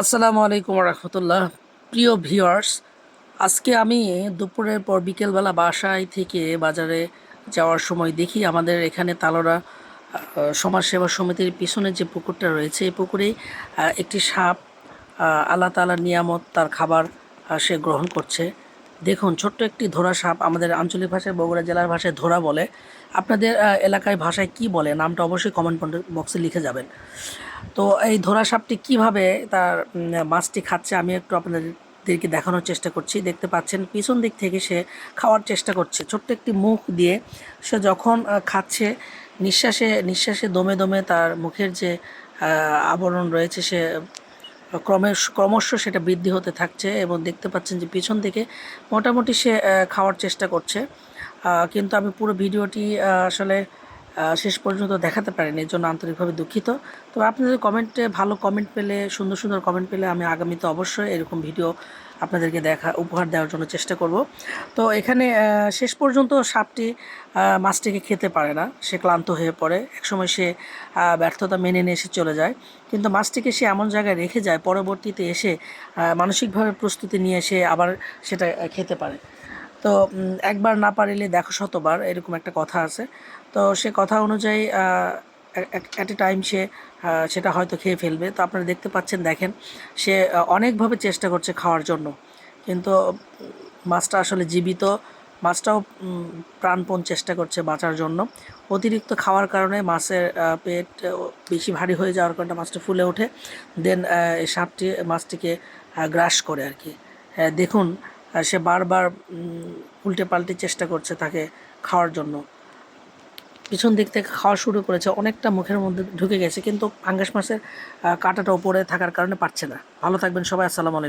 আসসালামু আলাইকুম রহমতুল্লাহ প্রিয় ভিওয়ার্স আজকে আমি দুপুরের পর বিকেলবেলা বাসায় থেকে বাজারে যাওয়ার সময় দেখি আমাদের এখানে তালোরা সমাজ সমাজসেবা সমিতির পিছনে যে পুকুরটা রয়েছে, এই পুকুরে একটি সাপ আল্লাহ তালার নিয়ামত তার খাবার সে গ্রহণ করছে। দেখুন, ছোট্ট একটি ধরা সাপ আমাদের আঞ্চলিক ভাষায়, বগুড়া জেলার ভাষায় ধরা বলে। আপনাদের এলাকায় ভাষায় কি বলে? নামটা অবশ্যই কমেন্ট বক্সে লিখে যাবেন। তো এই ধরা সাপটি কীভাবে তার মাছটি খাচ্ছে, আমি একটু আপনাদেরকে দেখানোর চেষ্টা করছি। দেখতে পাচ্ছেন, পিছন দিক থেকে সে খাওয়ার চেষ্টা করছে। ছোট্ট একটি মুখ দিয়ে সে যখন খাচ্ছে, নিঃশ্বাসে নিঃশ্বাসে দমে দমে তার মুখের যে আবরণ রয়েছে, সে ক্রমশ ক্রমশ সেটা বৃদ্ধি হতে থাকছে এবং দেখতে পাচ্ছেন যে পিছন থেকে মোটামুটি সে খাওয়ার চেষ্টা করছে। কিন্তু আমি পুরো ভিডিওটি আসলে শেষ পর্যন্ত দেখাতে পারিনি, এর জন্য আন্তরিকভাবে দুঃখিত। তবে আপনাদের কমেন্টে ভালো কমেন্ট পেলে, সুন্দর সুন্দর কমেন্ট পেলে, আমি আগামীতে অবশ্যই এরকম ভিডিও আপনাদেরকে দেখা, উপহার দেওয়ার জন্য চেষ্টা করব। তো এখানে শেষ পর্যন্ত সাপটি মাছটিকে খেতে পারে না, সে ক্লান্ত হয়ে পড়ে। একসময় সে ব্যর্থতা মেনে নিয়ে এসে চলে যায়। কিন্তু মাছটিকে সে এমন জায়গায় রেখে যায়, পরবর্তীতে এসে মানসিকভাবে প্রস্তুতি নিয়ে এসে আবার সেটা খেতে পারে। তো একবার না পারিলে দেখো শতবার এরকম একটা কথা আছে। তো সে কথা অনুযায়ী অ্যাট এ টাইম সে সেটা হয়তো খেয়ে ফেলবে। তো আপনারা দেখতে পাচ্ছেন দেখেন সে অনেকভাবে চেষ্টা করছে খাওয়ার জন্য। কিন্তু মাছটা আসলে জীবিত মাছটাও প্রাণপণ চেষ্টা করছে বাঁচার জন্য। অতিরিক্ত খাওয়ার কারণে মাছের পেট বেশি ভারী হয়ে যাওয়ার কারণে মাছটা ফুলে ওঠে। দেন সাপটি মাছটিকে গ্রাস করে আর কি। আহ, দেখুন সে বারবার উল্টে পাল্টে চেষ্টা করছে তাকে খাওয়ার জন্য। পিছন দিক থেকে খাওয়া শুরু করেছে, অনেকটা মুখের মধ্যে ঢুকে গেছে, কিন্তু পাঙ্গাস মাছের কাঁটাটা ওপরে থাকার কারণে পারছে না। ভালো থাকবেন সবাই, আসসালামু আলাইকুম।